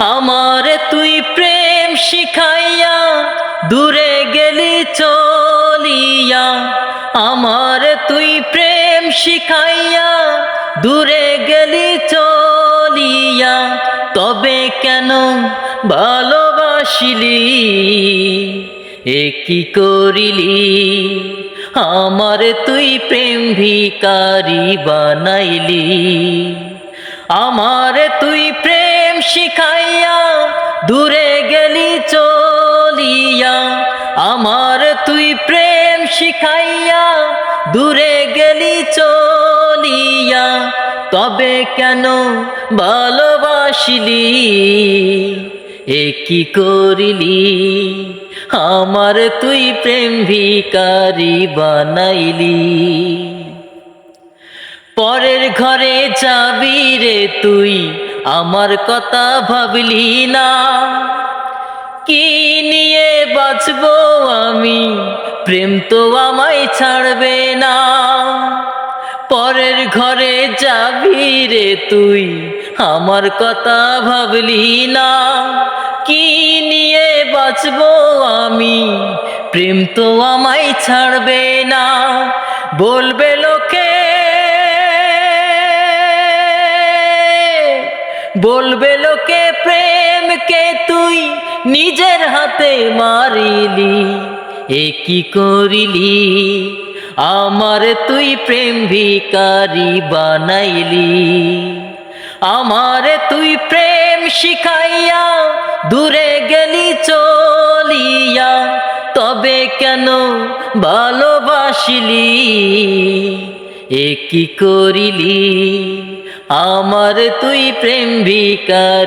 আমার তুই প্রেম শিখাইয়া দূরে গেলি চলিয়া। আমার তুই প্রেম শিখাইয়া দূরে গেলি চলিয়া। তবে কেন ভালোবাসিলি? এ কি করিলি? আমার তুই প্রেম ভিকারি বানাইলি। আমার তুই প্রেম শিখাইয়া দূরে গেলি চলিয়া। আমার তুই প্রেম শিখাইয়া দূরে গেলি চলিয়া। তবে কেন ভালোবাসিলি? এ কি করিলি? আমার তুই প্রেম ভিকারি বানাইলি। পরের ঘরে যাবি রে তুই? আমার কথা ভাবলি না। কি নিয়ে বাঁচবো আমি? প্রেম তো আমায় ছাড়বে না। পরের ঘরে যাবি রে তুই? আমার কথা ভাবলি না। কি নিয়ে বাঁচবো আমি? প্রেম তো আমায় ছাড়বে না। বলবে লোকে বলবে লোকে, প্রেমকে তুই নিজের হাতে মারিলি। এ কি করিলি? আমার তুই প্রেম ভিকারি বানাইলি। আমার তুই প্রেম শিখাইয়া দূরে গেলি, চলিয়া তবে কেন ভালোবাসিলি? এ কি করিলি? আমার তুই প্রেম ভিকার।